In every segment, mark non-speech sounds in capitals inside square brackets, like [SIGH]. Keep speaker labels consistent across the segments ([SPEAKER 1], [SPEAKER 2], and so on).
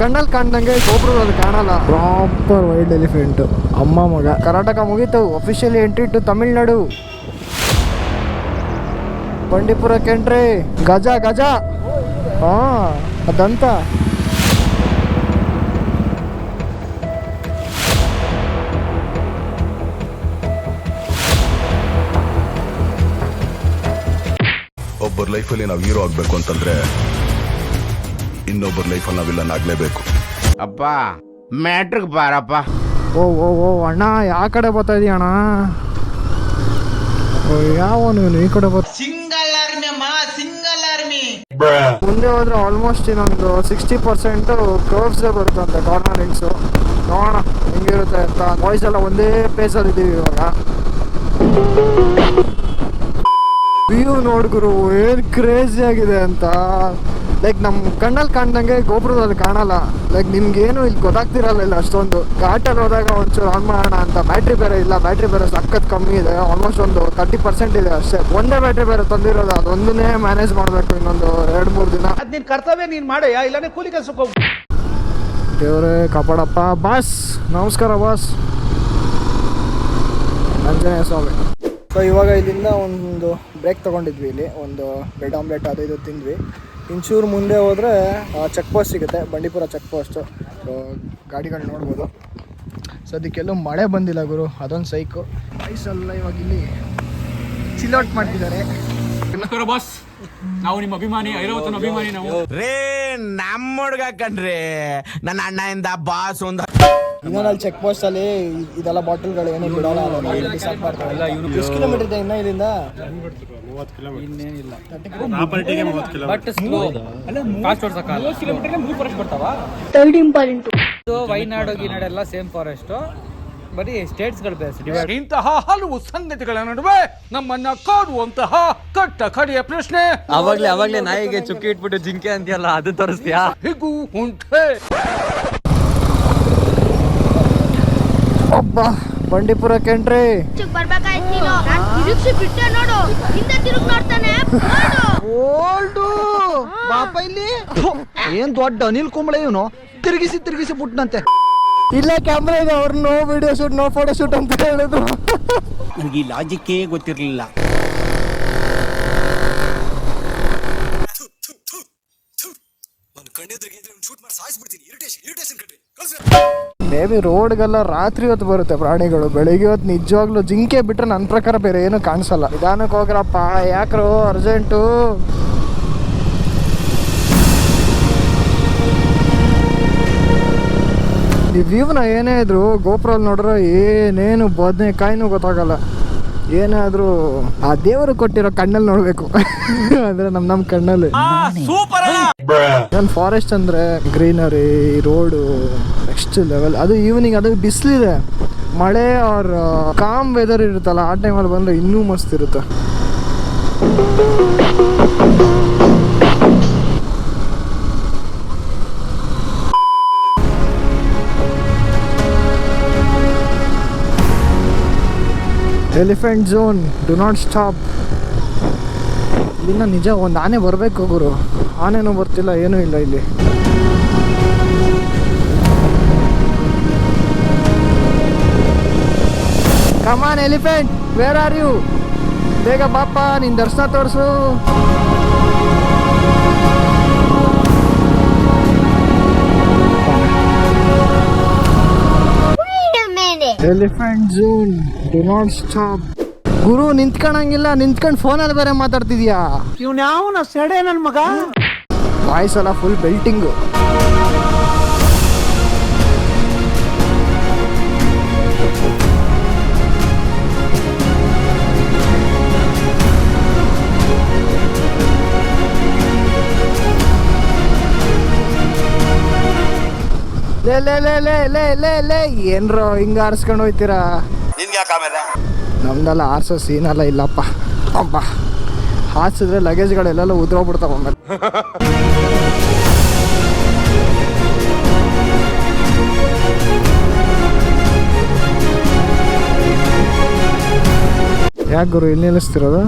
[SPEAKER 1] ಕಣ್ಣಲ್ಲಿ ಕಾಣ್ದಂಗೆ ಗೋಪುರದಲ್ಲಿ ಕಾಣಲ್ಲ. Proper wild elephant ಅಮ್ಮ ಮಗ. ಕರ್ನಾಟಕ ಮುಗೀತು. ಅಫಿಷಿಯಲಿ ಎಂಟ್ರಿ ಟು ತಮಿಳ್ನಾಡು ಬಂಡೀಪುರಕ್ಕೆ ಎಂಟ್ರಿ ಗಜ ಗಜ. ಹಾ ಅದಂತ
[SPEAKER 2] ಒಬ್ಬರ ಲೈಫಲ್ಲಿ ನಾವು ಹೀರೋ ಆಗಬೇಕು ಅಂತಂದ್ರೆ ಇನ್ನೊಬ್ಬರ ಲೈಫಲ್ಲಿ ನಾವು ವಿಲನ್ ಆಗ್ಲೇಬೇಕು
[SPEAKER 3] ಅಪ್ಪ ಮ್ಯಾಟ್ರಿಕ್ ಬಾರಪ್ಪ.
[SPEAKER 1] ಓ ಓ ಓ ಅಣ್ಣ ಯಾವ ಕಡೆ ಬರ್ತಾ ಇದೀಯ ಅಣ್ಣ? ಓ ಯಾವ ನೀನು ಈ ಕಡೆ ಬರ್ತಾ
[SPEAKER 4] ಸಿಂಗಲ್ ಆರ್ಮಿ ಮಾ ಸಿಂಗಲ್ ಆರ್ಮಿ.
[SPEAKER 1] ಮುಂದೆ ಹೋದ್ರೆ ಆಲ್ಮೋಸ್ಟ್ ಇನ್ನೊಂದು ಸಿಕ್ಸ್ಟಿ ಪರ್ಸೆಂಟ್ ಕರ್ವ್ಸ್ ಬರುತ್ತಂತೆ ಕಾರ್ನರಿಂಗ್ಸ್ ನೋಡೋಣ ಹೆಂಗಿರುತ್ತೆ ಅಂತ. ವಾಯ್ಸ್ ಎಲ್ಲ ಒಂದೇ ಪ್ಲೇಸಲ್ಲಿ ಇದ್ದೀವಿ ಇವಾಗ. ವ್ಯೂ ನೋಡ್ಗುರು ಏನು ಕ್ರೇಜಿ ಆಗಿದೆ ಅಂತ. ಲೈಕ್ ನಮ್ಮ ಕಣ್ಣಲ್ಲಿ ಕಾಣ್ದಂಗೆ ಗೋಪುರದಲ್ಲಿ ಕಾಣಲ್ಲ. ಲೈಕ್ ನಿಮ್ಗೇನು ಇಲ್ಲಿ ಗೊತ್ತಾಗ್ತಿರಲ್ಲ ಇಲ್ಲ ಅಷ್ಟೊಂದು. ಘಾಟಲ್ಲಿ ಹೋದಾಗ ಒಂಚೂರು ಆನ್ ಮಾಡೋಣ ಅಂತ. ಬ್ಯಾಟ್ರಿ ಬೇರೆ ಇಲ್ಲ. ಬ್ಯಾಟ್ರಿ ಬೇರೆ ಸಖತ್ ಕಮ್ಮಿ ಇದೆ. ಆಲ್ಮೋಸ್ಟ್ ಒಂದು ತರ್ಟಿ ಪರ್ಸೆಂಟ್ ಇದೆ ಅಷ್ಟೇ. ಒಂದೇ ಬ್ಯಾಟ್ರಿ ಬೇರೆ ತಂದಿರೋದು. ಅದೊಂದನ್ನೇ ಮ್ಯಾನೇಜ್ ಮಾಡಬೇಕು ಇನ್ನೊಂದು ಎರಡು ಮೂರು ದಿನ.
[SPEAKER 5] ಅದು ನಿನ್ ಕರ್ತವ್ಯ ನೀನು ಮಾಡಯ್ಯ ಇಲ್ಲಾಂದ್ರೆ ಕೂಲಿ ಕೆಲಸಕ್ಕೆ ಹೋಗಿ.
[SPEAKER 1] ದೇವರೇ ಕಾಪಾಡಪ್ಪ. ಬಾಸ್ ನಮಸ್ಕಾರ ಬಾಸ್. ಆಂಜನೇಯ ಸ್ವಾಮಿ. ಸೊ ಇವಾಗ ಇಲ್ಲಿಂದ ಒಂದು ಬ್ರೇಕ್ ತೊಗೊಂಡಿದ್ವಿ ಇಲ್ಲಿ. ಒಂದು ಬ್ರೆಡ್ ಆಮ್ಲೆಟ್ ಅದು ಇದು ತಿಂದ್ವಿ. ಇಂಚೂರು ಮುಂದೆ ಹೋದರೆ ಚೆಕ್ ಪೋಸ್ಟ್ ಸಿಗುತ್ತೆ. ಬಂಡೀಪುರ ಚೆಕ್ ಪೋಸ್ಟು ಸೊ ಗಾಡಿಗಳು ನೋಡ್ಬೋದು. ಸದ್ಯಕ್ಕೆಲ್ಲೂ ಮಳೆ ಬಂದಿಲ್ಲ ಗುರು. ಅದೊಂದು ಸೈಕು ಐಸಲ್ಲ ಇವಾಗ ಇಲ್ಲಿ. ಚಿಲ್ಔಟ್ ಮಾಡ್ತಿದ್ದಾರೆ.
[SPEAKER 6] ನಮಸ್ಕಾರ ಬಾಸ್ ನಾವು ನಿಮ್ಮ ಅಭಿಮಾನಿ ಐರಾವತನ ಅಭಿಮಾನಿ ನಾವು.
[SPEAKER 3] ರೇ ನಮ್ಮ ಹುಡುಗ ಕಣ್ರಿ. ನನ್ನ ಅಣ್ಣಯಿಂದ ಬಾಸ್ ಒಂದು
[SPEAKER 1] ಇನ್ನೊಂದಲ್ಲಿ ಚೆಕ್ ಪೋಸ್ಟ್ ಅಲ್ಲಿ ಇದೆಲ್ಲ ಬಾಟಲ್ಗಳು ಏನು ಬಿಡಲ್ಲ ಮಾಡ್ತಾರೆ. ಎಷ್ಟು ಕಿಲೋಮೀಟರ್ ಇದೆ ಇನ್ನ ಇಲ್ಲಿಂದ?
[SPEAKER 7] ತರ್ಡ್ ಇಂಪಾರ್ಟೆಂಟ್
[SPEAKER 8] ವೈನಾಡು ಗೀನಾಡು ಎಲ್ಲ ಸೇಮ್ ಫಾರೆಸ್ಟ್ ಬರೀ ಸ್ಟೇಟ್ಸ್ಗಳು ಬೇಸ್.
[SPEAKER 6] ಇಂತಹ ಹಲವು ಸಂಗತಿಗಳ ನಡುವೆ ನಮ್ಮನ್ನ ಕಾಡುವಂತಹ ಕಟ್ಟ ಕಡೆಯ ಪ್ರಶ್ನೆ.
[SPEAKER 8] ಅವಾಗ್ಲೇ ಅವಾಗ್ಲೇ ನಾಯಿಗೆ ಚುಕ್ಕಿ ಇಟ್ಬಿಟ್ಟು ಜಿಂಕೆ ಅಂತೀಯಲ್ಲ ಅದು ತೋರಿಸ್ತೀಯಾ?
[SPEAKER 6] ಹೀಗೂ ಉಂಟೆ
[SPEAKER 1] ಒಬ್ಬ ಬಂಡೀಪುರಕ್ಕೆ ಎಂಟ್ರಿ
[SPEAKER 7] ಬರ್ಬೇಕಾಯ್ತು ನೀನು ನಾನ್ ತಿರುಗ್ಸಿ ಬಿಟ್ಟೆ ನೋಡು ಹಿಂದೆ ತಿರುಗ್ ನೋಡ್ತಾನೆ. ನೋಡು
[SPEAKER 5] ಓಲ್ಡು ಬಾಪ ಇಲ್ಲಿ. ಏನ್ ದೊಡ್ಡ ಅನಿಲ್ ಕುಂಬಳೆ ಇವನು. ತಿರುಗಿಸಿ ತಿರುಗಿಸಿ ಬಿಟ್ನಂತೆ
[SPEAKER 1] ಇಲ್ಲ ಕ್ಯಾಮ್ರಾ ಇದೆ ಅವ್ರು no video shoot no photo shoot ಅಂತ ಹೇಳಿದ್ರು.
[SPEAKER 4] ನನಗೆ ಈ ಲಾಜಿಕ್ಕೇ ಗೊತ್ತಿರಲಿಲ್ಲ.
[SPEAKER 1] ಮೇ ಬಿ ರೋಡ್ಗೆಲ್ಲ ರಾತ್ರಿ ಹೊತ್ತು ಬರುತ್ತೆ ಪ್ರಾಣಿಗಳು. ಬೆಳಿಗ್ಗೆ ಹೊತ್ತು ನಿಜವಾಗ್ಲೂ ಜಿಂಕೆ ಬಿಟ್ಟರೆ ನನ್ನ ಪ್ರಕಾರ ಬೇರೆ ಏನು ಕಾಣಿಸಲ್ಲ. ನಿಧಾನಕ್ಕೆ ಹೋಗ್ರಪ್ಪ ಯಾಕ್ರು ಅರ್ಜೆಂಟು ಈ ವ್ಯೂವ್ನ ಏನೇ ಇದ್ರು ಗೋಪುರಲ್ಲಿ ನೋಡ್ರೆ ಏನೇನು ಬದನೆಕಾಯಿನೂ ಗೊತ್ತಾಗಲ್ಲ. ಏನೇ ಆದ್ರೂ ಆ ದೇವರು ಕೊಟ್ಟಿರೋ ಕಣ್ಣಲ್ಲಿ ನೋಡ್ಬೇಕು. ಅಂದ್ರೆ ನಮ್ ನಮ್ ಕಣ್ಣಲ್ಲಿ. ನನ್ ಫಾರೆಸ್ಟ್ ಅಂದ್ರೆ ಗ್ರೀನರಿ ರೋಡು ನೆಕ್ಸ್ಟ್ ಲೆವೆಲ್ ಅದು ಈವ್ನಿಂಗ್ ಅದು ಬಿಸಿಲಿದೆ. ಮಳೆ ಅವ್ರ ಕಾಮ್ ವೆದರ್ ಇರುತ್ತಲ್ಲ ಆ ಟೈಮಲ್ಲಿ ಬಂದ್ರೆ ಇನ್ನೂ ಮಸ್ತ್ ಇರುತ್ತೆ. Elephant zone do not stop ಇಲ್ಲಿಂದ ನಿಜ, ಒಂದು ಆನೆ ಬರಬೇಕು ಗುರು. ಆನೆನೂ ಬರ್ತಿಲ್ಲ, ಏನೂ ಇಲ್ಲ ಇಲ್ಲಿ. Come on elephant where are you ಬೇಗ ಬಾಪ ನಿನ್ನ ದರ್ಶನ ತೋರಿಸು. Elephant zone do not stop ಗುರು ನಿಂತ್ಕೊಳಂಗಿಲ್ಲ ನಿಂತ್ಕೊಂಡು ಫೋನಲ್ಲಿ ಬೇರೆ ಮಾತಾಡ್ತಿದ್ಯಾ?
[SPEAKER 5] ಇವ್ನ ಯಾವನ ಸೆಡೆ ನನ್ನ ಮಗ?
[SPEAKER 1] ವಾಯ್ಸ್ ಎಲ್ಲ ಫುಲ್ ಬೆಲ್ಟಿಂಗು ಲೇ ಲೇ ಲೇ ಲೇ ಲೇ ಲೇ ಏನ್ರೋ ಹಿಂಗ ಆರಿಸ್ಕೊಂಡು ಹೋಯ್ತೀರಾ? ನಮ್ದೆಲ್ಲ ಆರ್ಸೋ ಸೀನೆಲ್ಲ ಇಲ್ಲಪ್ಪ. ಅಬ್ಬ. ಹಾಸಿದ್ರೆ ಲಗೇಜ್ಗಳೆಲ್ಲ ಉದ್ರೋಗ್ಬಿಡ್ತಾವ ಆಮೇಲೆ ಯಾಕೆ ಗುರು ಇಲ್ಲಿ ನಿಲ್ಲಿಸ್ತಿರೋದು?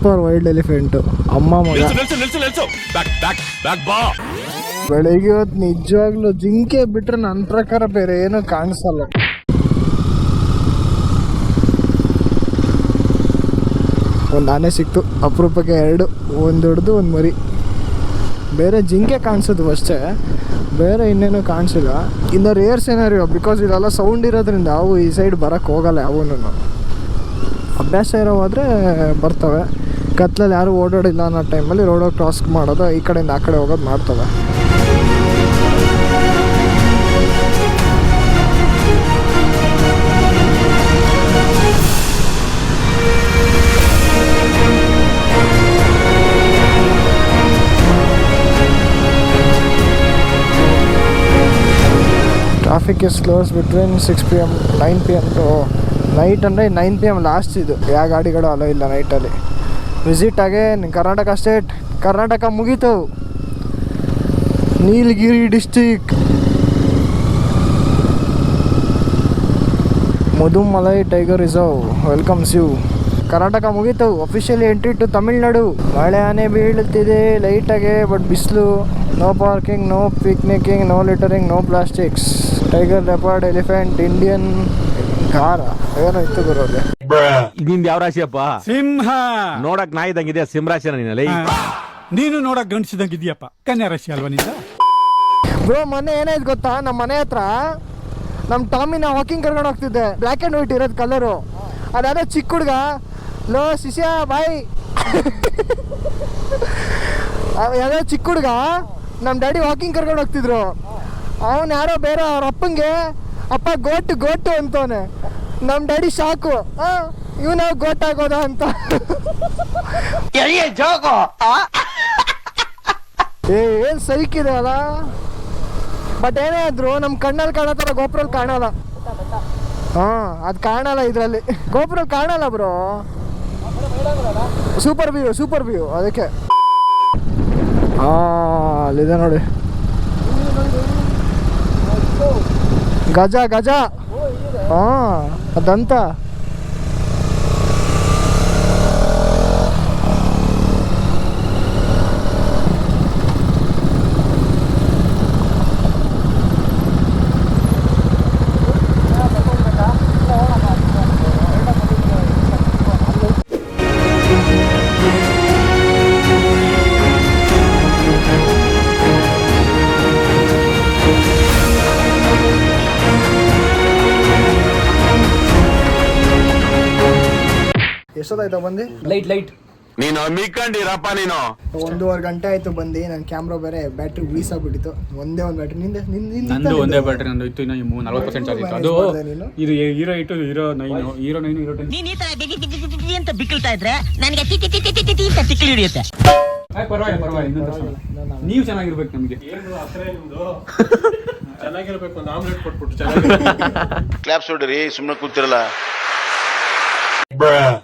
[SPEAKER 1] Proper wild elephant. ಅಮ್ಮ ಮಗ. ಬೆಳಿಗ್ಗೆ ಹೊತ್ತು ನಿಜವಾಗ್ಲೂ ಜಿಂಕೆ ಬಿಟ್ರೆ ನನ್ನ ಪ್ರಕಾರ ಬೇರೆ ಏನೂ ಕಾಣಿಸಲ್ಲ. ಒಂದು ಆನೆ ಸಿಕ್ತು. ಅಪರೂಪಕ್ಕೆ ಎರಡು ಒಂದು ದೊಡ್ಡದು ಒಂದು ಮರಿ. ಬೇರೆ ಜಿಂಕೆ ಕಾಣಿಸೋದು ಅಷ್ಟೇ. ಬೇರೆ ಇನ್ನೇನು ಕಾಣಿಸಿಲ್ಲ. ಇನ್ನು ರೇರ್ ಏನಾರು ಬಿಕಾಸ್ ಇದೆಲ್ಲ ಸೌಂಡ್ ಇರೋದ್ರಿಂದ ಅವು ಈ ಸೈಡ್ ಬರೋಕ್ಕೆ ಹೋಗಲ್ಲ ಅವನು ಅಭ್ಯಾಸ ಇರೋ ಹೋದರೆ ಬರ್ತವೆ. ಕತ್ಲಲ್ಲಿ ಯಾರು ಓಡಾಡಿಲ್ಲ ಅನ್ನೋ ಟೈಮಲ್ಲಿ ರೋಡೋಗಿ ಕ್ರಾಸ್ ಮಾಡೋದು ಈ ಕಡೆಯಿಂದ ಆ ಕಡೆ ಹೋಗೋದು ಮಾಡ್ತವೆ. Traffic is close between six P M nine P M to night ಅಂದರೆ ನೈನ್ ಪಿ ಎಂ ಲಾಸ್ಟ್ ಇದು. ಯಾವ ಗಾಡಿಗಳು ಅಲೋ ಇಲ್ಲ ನೈಟಲ್ಲಿ visit again Karnataka state Karnataka ಮುಗೀತು. Nilgiri district Mudumalai tiger reserve welcomes you Karnataka ಮುಗೀತು. ಅಫಿಷಿಯಲಿ ಎಂಟ್ರಿ ಟು ತಮಿಳ್ನಾಡು ಮಳೆ ಆನೆ ಬೀಳುತ್ತಿದೆ ಲೈಟಾಗೆ ಬಟ್ ಬಿಸಿಲು. No parking no picnicking no littering no plastics tiger leopard elephant Indian ಕಾರ ಏನೋ ಇತ್ತು ಬರೋದೆ
[SPEAKER 3] ನಿಂದ ಯಾವ ರಾಶಿಯಪ್ಪ
[SPEAKER 6] ಸಿಂಹ.
[SPEAKER 3] ನೋಡಕ್ ನಾಯಿ ಸಿಂಹ ಸಿಂಹರಾಶಿನ ನೀನಲ್ಲಿ
[SPEAKER 6] ನೀನು ನೋಡಕ್ ಗಂಡಸಿದಂಗಿದ್ಯಪ್ಪ ಕನ್ಯಾ ರಾಶಿ ಅಲ್ವಾ ನಿಂದ?
[SPEAKER 1] ಬ್ರೋ ಮೊನ್ನೆ ಏನಾಯ್ತು ಗೊತ್ತಾ? ನಮ್ಮ ಮನೆ ಹತ್ರ ನಮ್ಮ ಟಾಮಿನ ವಾಕಿಂಗ್ ಕರ್ಕೊಂಡು ಹೋಗ್ತಿದ್ದೆ. ಬ್ಲ್ಯಾಕ್ ಆ್ಯಂಡ್ ವೈಟ್ ಇರೋದು ಕಲರು ಅದಾದ ಚಿಕ್ಕ ಹುಡುಗ ಲೋ ಶಿಷ್ಯ ಬಾಯ್. ಯಾವುದೋ ಚಿಕ್ಕ ಹುಡುಗ ನಮ್ಮ ಡ್ಯಾಡಿ ವಾಕಿಂಗ್ ಕರ್ಕೊಂಡು ಹೋಗ್ತಿದ್ರು. ಅವನು ಯಾರೋ ಬೇರೆ ಅವ್ರ ಅಪ್ಪಂಗೆ ಅಪ್ಪ ಗೋಟು ಗೋಟು ಅಂತವನೆ. ನಮ್ಮ ಡ್ಯಾಡಿ ಸಾಕು. ಇವನ ಗೋಟ್ ಆಗೋದ ಅಂತ ಏ ಏನ್ ಸೈಕ್ ಇದೆ ಅಲ್ಲ? ಬಟ್ ಏನೇ ಆದ್ರು ನಮ್ಮ ಕಣ್ಣಲ್ಲಿ ಕಾಣೋ ಗೋಪುರ ಗೋಪುರಲ್ಲಿ ಕಾಣಲ್ಲ. ಹಾ ಅದು ಕಾಣಲ್ಲ ಇದರಲ್ಲಿ. ಗೋಪುರಲ್ಲಿ ಕಾಣಲ್ಲ bro. Super view super view ಅದಕ್ಕೆ. ಹಾ ಅಲ್ಲಿದೆ ನೋಡಿ. ಗಜ ಗಜ. ಹಾ. ಅದಂತ ಎಷ್ಟೊತ್ತಾಯ್ತಾ ಬಂದು?
[SPEAKER 8] Light light.
[SPEAKER 3] ನೀನು ಮಿಕ್ಕಂಡಿರಪ್ಪ ನೀನು.
[SPEAKER 1] ಒಂದೂವರೆ ಗಂಟೆ ಆಯ್ತು ಬಂದಿ ನನ್ನ ಕ್ಯಾಮ್ರಾ ಬೇರೆ ಬ್ಯಾಟ್ರಿ ವೀಸಾಗ್ಬಿಟ್ಟಿತ್ತು ಒಂದೇ ಒಂದು ಬ್ಯಾಟ್ರಿ ನಿಂದ ನಿಂದ
[SPEAKER 6] ಒಂದೇ ಬ್ಯಾಟ್ರಿ ನಂದು ಇತ್ತು ಇನ್ನು ನಲ್ವತ್ತು ಪರ್ಸೆಂಟ್ ಚಾರ್ಜ್ ಇತ್ತು. ಅದು ಇದು ಹೀರೋ ಇಟ್ಟು hero nine hero nine hero ten
[SPEAKER 9] ನೀನ್ ಈ ತರ ಬಿಗಿ ಬಿಗಿ ಬಿಗಿ ಬಿಗಿ ಅಂತ ಬಿಕ್ಕಳ್ತಾ ಇದ್ರೆ ನನಗೆ ತಿ ತಿ ತಿ ತಿ ತಿ ಟಿ ಅಂತ ತಿಕ್ಕಿ ಹಿಡಿಯುತ್ತೆ.
[SPEAKER 6] ಪರವಾಗಿಲ್ಲ ಪರವಾಗಿಲ್ಲ ಇನ್ನೊಂದು. ನೀವು ಚೆನ್ನಾಗಿರ್ಬೇಕು ನಮಗೆ.
[SPEAKER 2] ಕ್ಲಾಪ್ಸ್ ಹೊಡ್ರಿ ಸುಮ್ಮನೆ ಕೂತಿರಲ್ಲ.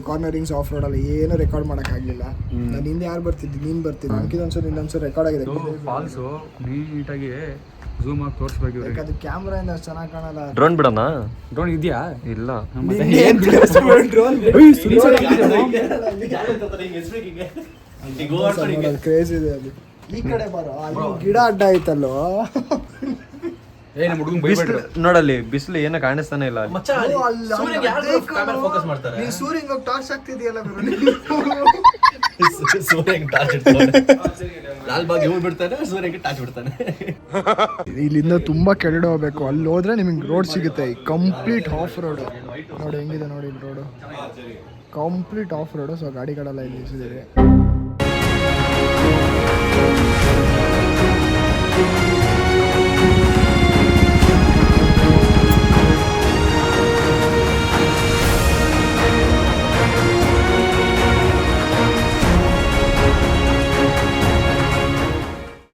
[SPEAKER 1] ಕಾರ್ನರಿಂಗ್ಸ್ ಆಫ್ ರೋಡಲ್ಲಿ ಏನು ರೆಕಾರ್ಡ್ ಮಾಡೋಕ್ಕಾಗಲಿಲ್ಲ. ನಾನು ಹಿಂದೆ ಯಾರು ಬರ್ತಿದ್ದೆ ನೀನು ಬರ್ತಿದ್ದೆ. ಒಂದ್ಸಲ ಇನ್ನೊಂದ್ಸಲ ರೆಕಾರ್ಡ್ ಆಗಿದೆ.
[SPEAKER 6] ಫಾಲ್ಸು ನೀಟಾಗಿ ಝೂಮ್ ಆಗಿ ತೋರಿಸ್ಬೇಕು ಇವ್ರಿಗೆ.
[SPEAKER 1] ಅದು ಕ್ಯಾಮ್ರಾ ಇಂದ ಚೆನ್ನಾಗಿ ಕಾಣಲ್ಲ.
[SPEAKER 10] ಡ್ರೋನ್ ಬಿಡೋಣ?
[SPEAKER 6] ಡ್ರೋನ್ ಇದೆಯಾ?
[SPEAKER 10] ಇಲ್ಲ.
[SPEAKER 6] ಮತ್ತೆ
[SPEAKER 1] ಕ್ರೇಜ್ [LAUGHS] ಇದೆ ಅದು. ಈ ಕಡೆ ಬರೋ ಅಲ್ಲಿ ಗಿಡ ಅಡ್ಡ ಆಯ್ತಲ್ಲೋ [LAUGHS]
[SPEAKER 6] ಏ ನಮ್ಮ ಹುಡುಗನ್ ಬೈಬೇಡ್ರಿ.
[SPEAKER 10] ನೋಡಲ್ಲಿ ಬಿಸಿಲು ಏನೋ ಕಾಣಿಸ್ತಾನೆ ಇಲ್ಲ ಅಲ್ಲಿ.
[SPEAKER 1] ನೀನ್. ಸೂರ್ಯಂಗ್ ಹೋಗಿ ಟಾರ್ಚ್ ಆಗ್ತಿದೆಯಲ್ಲ ಇಲ್ಲಿಂದ ತುಂಬಾ ಕೆಳಗಡೆ ಹೋಗ್ಬೇಕು. ಅಲ್ಲಿ ಹೋದ್ರೆ ನಿಮಗೆ ರೋಡ್ ಸಿಗುತ್ತೆ. ಕಂಪ್ಲೀಟ್ ಆಫ್ ರೋಡ್ ನೋಡಿ ಹೆಂಗಿದೆ ನೋಡಿ ಇಲ್ಲಿ road complete off road so ಗಾಡಿಗಳೆಲ್ಲ ಇಲ್ಲಿ ನಿಲ್ಸಿದ್ದೀವಿ